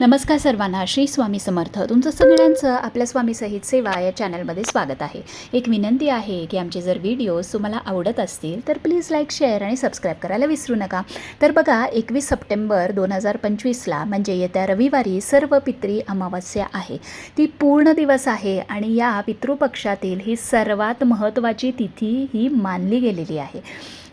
नमस्कार सर्वांना श्री स्वामी समर्थ. तुमचं सगळ्यांचं आपल्या स्वामी सहित सेवा या चॅनलमध्ये स्वागत आहे. एक विनंती आहे की आमचे जर व्हिडिओज तुम्हाला आवडत असतील तर प्लीज लाईक शेअर आणि सबस्क्राईब करायला विसरू नका. तर बघा एकवीस सप्टेंबर दोन हजार पंचवीसला म्हणजे येत्या रविवारी सर्व पित्री अमावस्या आहे. ती पूर्ण दिवस आहे आणि या पितृपक्षातील ही सर्वात महत्त्वाची तिथी ही मानली गेलेली आहे.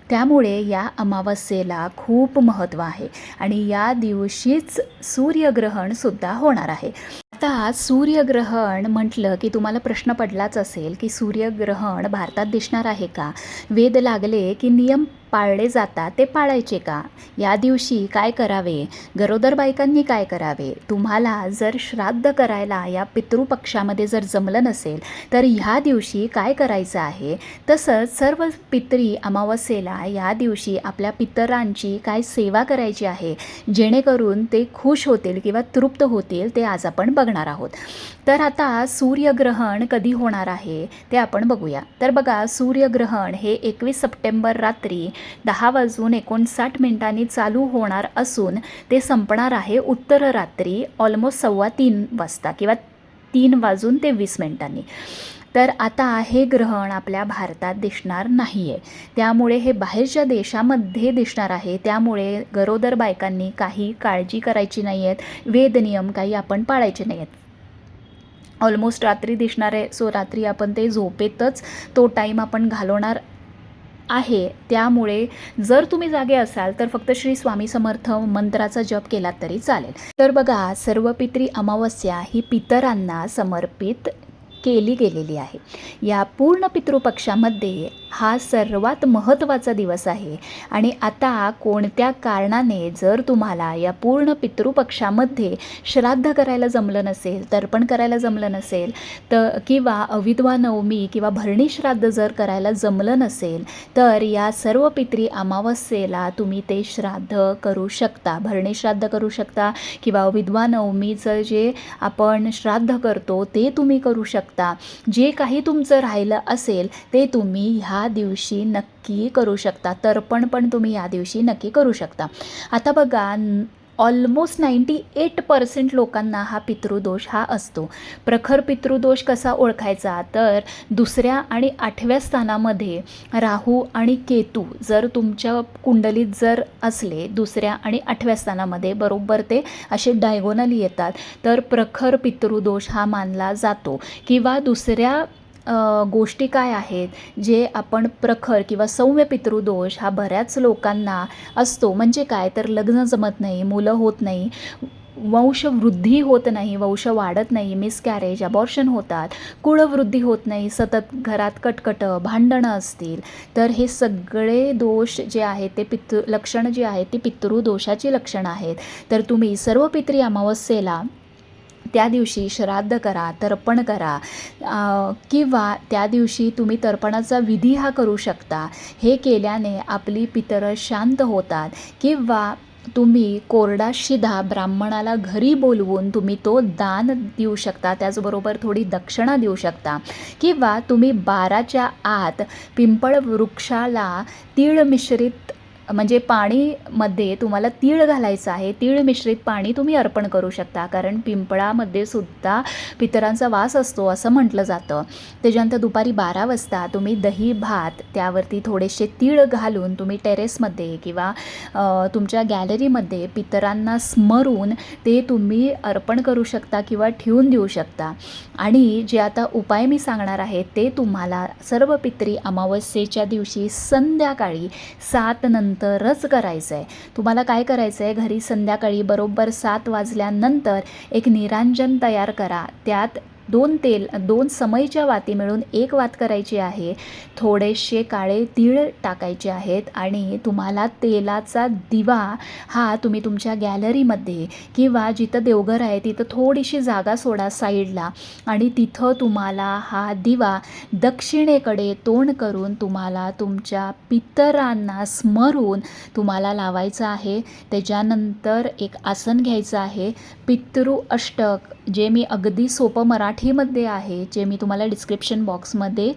त्यामुळे या अमावस्येला खूप महत्त्व आहे आणि या दिवशीच सूर्यग्रहणसुद्धा होणार आहे. आता सूर्यग्रहण म्हटलं की तुम्हाला प्रश्न पडलाच असेल की सूर्यग्रहण भारतात दिसणार आहे का? वेद लागले की नियम पाळले जातात ते पाळायचे का? या दिवशी काय करावे? गरोदर बायकांनी काय करावे? तुम्हाला जर श्राद्ध करायला या पितृपक्षामध्ये जर जमलं नसेल तर ह्या दिवशी काय करायचं आहे? तसंच सर्व पित्री अमावस्येला या दिवशी आपल्या पितरांची काय सेवा करायची आहे? जेणेकरून ते खुश होतील किंवा तृप्त होतील ते आज आपण बघणार आहोत. तर आता सूर्यग्रहण कधी होणार आहे ते आपण बघूया. तर बघा सूर्यग्रहण हे एकवीस सप्टेंबर रात्री दहा वाजून एकोणसाठ मिनिटांनी चालू होणार असून ते संपणार आहे उत्तर रात्री ऑलमोस्ट सव्वा तीन वाजता किंवा तीन वाजून ते वीस मिनिटांनी. तर आता हे ग्रहण आपल्या भारतात दिसणार नाही आहे त्यामुळे हे बाहेरच्या देशामध्ये दिसणार आहे. त्यामुळे गरोदर बायकांनी काही काळजी करायची नाही आहेत वेद नियम काही आपण पाळायचे नाही आहेत ऑलमोस्ट रात्री दिसणार आहे. सो रात्री आपण ते झोपेतच तो टाईम आपण घालवणार आहे. त्यामुळे जर तुम्ही जागे असाल तर फक्त श्री स्वामी समर्थ मंत्राचा जप केला तरी चालेल. तर बघा सर्व पित्री अमावस्या ही पितरांना समर्पित केली गेलेली आहे. या पूर्ण पितृपक्षामध्ये हा सर्वात महत्त्वाचा दिवस आहे. आणि आता कोणत्या कारणाने जर तुम्हाला या पूर्ण पितृपक्षामध्ये श्राद्ध करायला जमलं नसेल तर्पण करायला जमलं नसेल तर किंवा अविधवा नवमी किंवा भरणी श्राद्ध जर करायला जमलं नसेल तर या सर्व पित्री अमावस्येला तुम्ही ते श्राद्ध करू शकता. भरणी श्राद्ध करू शकता किंवा विधवा नवमीचं जे आपण श्राद्ध करतो ते तुम्ही करू शकता. जे काही तुमचं राहिलं असेल ते तुम्ही ह्या दिवशी नक्की करू शकता. तर्पण पण तुम्ही या दिवशी नक्की करू शकता. आता बघा ऑलमोस्ट नाईंटी एट पर्सेंट लोकांना हा पितृदोष हा असतो. प्रखर पितृदोष कसा ओळखायचा? तर दुसऱ्या आणि आठव्या स्थानामध्ये राहू आणि केतू जर तुमच्या कुंडलीत जर असले दुसऱ्या आणि आठव्या स्थानामध्ये बरोबर ते असे डायगोनल येतात तर प्रखर पितृदोष हा मानला जातो. किंवा दुसऱ्या गोष्टी काय आहेत? जे आपण प्रखर किंवा सौम्य पितृदोष हा बऱ्याच लोकांना असतो. म्हणजे काय? तर लग्न जमत नाही मुलं होत नाही वंशवृद्धी होत नाही वंश वाढत नाही मिसकॅरेज अबॉर्शन होतात कुळवृद्धी होत नाही सतत घरात कटकटं भांडणं असतील. तर हे सगळे दोष जे आहेत ते पितृ लक्षणं जी आहेत ती पितृदोषाची लक्षणं आहेत. तर तुम्ही सर्व पित्री अमावस्येला त्या दिवशी श्राद्ध करा तर्पण करा किंवा त्या दिवशी तुम्ही तर्पणाचा विधी हा करू शकता. हे केल्याने आपली पितरं शांत होतात किंवा तुम्ही कोरडा शिधा ब्राह्मणाला घरी बोलवून तुम्ही तो दान देऊ शकता त्याचबरोबर थोडी दक्षिणा देऊ शकता. किंवा तुम्ही बाराच्या आत पिंपळ वृक्षाला तीळ मिश्रित म्हणजे पाणीमध्ये तुम्हाला तीळ घालायचं आहे तीळ मिश्रित पाणी तुम्ही अर्पण करू शकता. कारण पिंपळामध्ये सुद्धा पितरांचा वास असतो असं म्हटलं जातं. त्याच्यानंतर दुपारी बारा वाजता तुम्ही दही भात त्यावरती थोडेसे तीळ घालून तुम्ही टेरेसमध्ये किंवा तुमच्या गॅलरीमध्ये पितरांना स्मरून ते तुम्ही अर्पण करू शकता किंवा ठेवून देऊ शकता. आणि जे आता उपाय मी सांगणार आहे ते तुम्हाला सर्व पित्री अमावस्येच्या दिवशी संध्याकाळी सात नंतर नंतरच करायचं आहे तुम्हाला काय करायचं आहे घरी संध्याकाळी बरोबर सात वाजल्यानंतर एक निरांजन तयार करा. त्यात दोन तेल दोन समईच्या वाती मिळून एक वात करायची आहे. थोडेसे काळे तीळ टाकायचे आहेत आणि तुम्हाला तेलाचा दिवा हा तुम्ही तुमच्या गॅलरीमध्ये किंवा जिथं देवघर आहे तिथं थोडीशी जागा सोडा साईडला आणि तिथं तुम्हाला हा दिवा दक्षिणेकडे तोंड करून तुम्हाला तुमच्या पितरांना स्मरून तुम्हाला लावायचं आहे. त्याच्यानंतर एक आसन घ्यायचं आहे. पितृ अष्टक जे मी अगदी सोपं मराठीमध्ये आहे जे मी तुम्हाला डिस्क्रिप्शन बॉक्समध्ये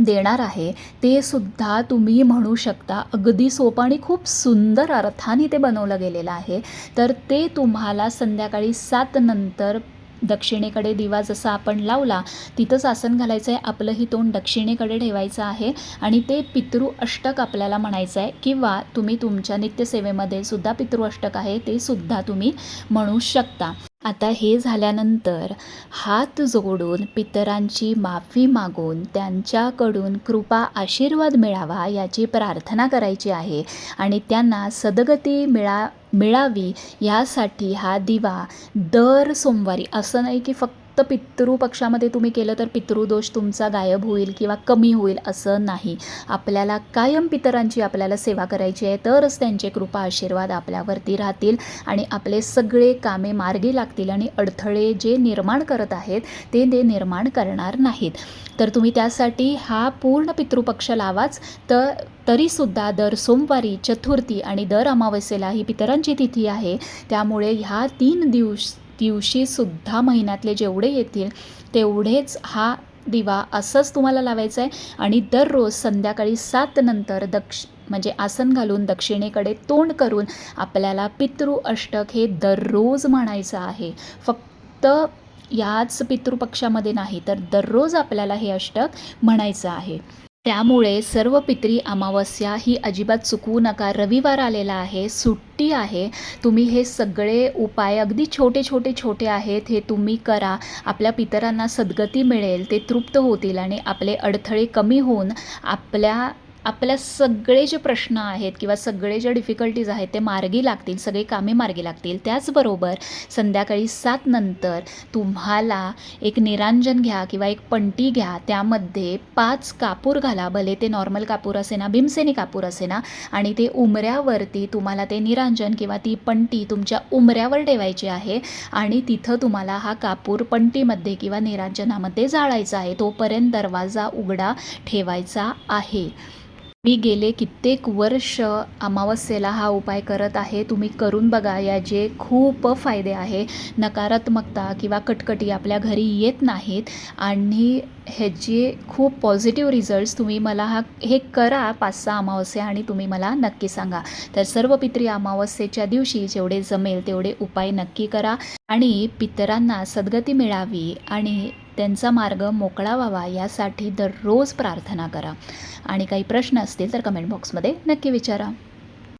देणार आहे ते सुद्धा तुम्ही म्हणू शकता. अगदी सोपं आणि खूप सुंदर अर्थाने ते बनवलं गेलेलं आहे. तर ते तुम्हाला संध्याकाळी सात नंतर दक्षिणेकडे दिवा जसा आपण लावला तिथंच आसन घालायचं आहे आपलंही तोंड दक्षिणेकडे ठेवायचं आहे आणि ते पितृ अष्टक आपल्याला म्हणायचं आहे किंवा तुम्ही तुमच्या नित्यसेवेमध्ये सुद्धा पितृ अष्टक आहे ते सुद्धा तुम्ही म्हणू शकता. आता हे झाल्यानंतर हात जोडून पितरांची माफी मागून त्यांच्याकडून कृपा आशीर्वाद मिळावा याची प्रार्थना करायची आहे आणि त्यांना सदगती मिळा मिळावी यासाठी हा दिवा दर सोमवारी. असं नाही की फक्त पितृपक्षामध्ये तुम्ही केलं तर पितृदोष तुमचा गायब होईल किंवा कमी होईल असं नाही. आपल्याला कायम पितरांची आपल्याला सेवा करायची आहे तरच त्यांचे कृपा आशीर्वाद आपल्यावरती राहतील आणि आपले सगळे कामे मार्गी लागतील आणि अडथळे जे निर्माण करत आहेत ते ते निर्माण करणार नाहीत. तर तुम्ही त्यासाठी हा पूर्ण पितृपक्ष लावाच. तर तरीसुद्धा दर सोमवारी चतुर्थी आणि दर अमावस्येला ही पितरांची तिथी आहे. त्यामुळे ह्या तीन दिवस दिवशीसुद्धा महिन्यातले जेवढे येतील तेवढेच हा दिवा असंच तुम्हाला लावायचा आहे आणि दररोज संध्याकाळी सात नंतर दक्ष म्हणजे आसन घालून दक्षिणेकडे तोंड करून आपल्याला पितृ अष्टक हे दररोज म्हणायचं आहे. फक्त याच पितृपक्षामध्ये नाही तर दररोज आपल्याला हे अष्टक म्हणायचं आहे. त्यामुळे सर्व पितरी अमावस्या ही अजिबात चुकवू नका. रविवार आलेला आहे सुट्टी आहे. तुम्ही हे सगळे उपाय अगदी छोटे छोटे छोटे आहेत. हे तुम्ही करा. आपल्या पितरांना सद्गती मिळेल ते तृप्त होतील आणि आपले अडथळे कमी होऊन आपल्या आपल्या सगळे जे प्रश्न आहेत किंवा सगळे जे डिफिकल्टीज आहेत ते मार्गी लागतील सगळे कामे मार्गी लागतील. त्याचबरोबर संध्याकाळी सात नंतर तुम्हाला एक निरांजन घ्या किंवा एक पंटी घ्या. त्यामध्ये पाच कापूर घाला भले ते नॉर्मल कापूर असे ना भीमसेनी कापूर असे ना आणि ते उमऱ्यावरती तुम्हाला ते निरांजन किंवा ती पंटी तुमच्या उमऱ्यावर ठेवायची आहे आणि तिथं तुम्हाला हा कापूर पंटीमध्ये किंवा निरांजनामध्ये जाळायचा आहे. तोपर्यंत दरवाजा उघडा ठेवायचा आहे. मी गेले कित्येक वर्ष अमावस्येला हा उपाय करत आहे. तुम्ही करून बघा याचे खूप फायदे आहे. नकारात्मकता किंवा कटकटी आपल्या घरी येत नाहीत. आणि ह्याचे खूप पॉझिटिव्ह रिझल्ट्स तुम्ही मला हा हे करा पाच सहा अमावस्या आणि तुम्ही मला नक्की सांगा. तर सर्व पित्री अमावस्येच्या दिवशी जेवढे जमेल तेवढे उपाय नक्की करा आणि पितरांना सद्गती मिळावी आणि त्यांचा मार्ग मोकळा व्हावा यासाठी दररोज प्रार्थना करा. आणि काही प्रश्न असतील तर कमेंट बॉक्समध्ये नक्की विचारा.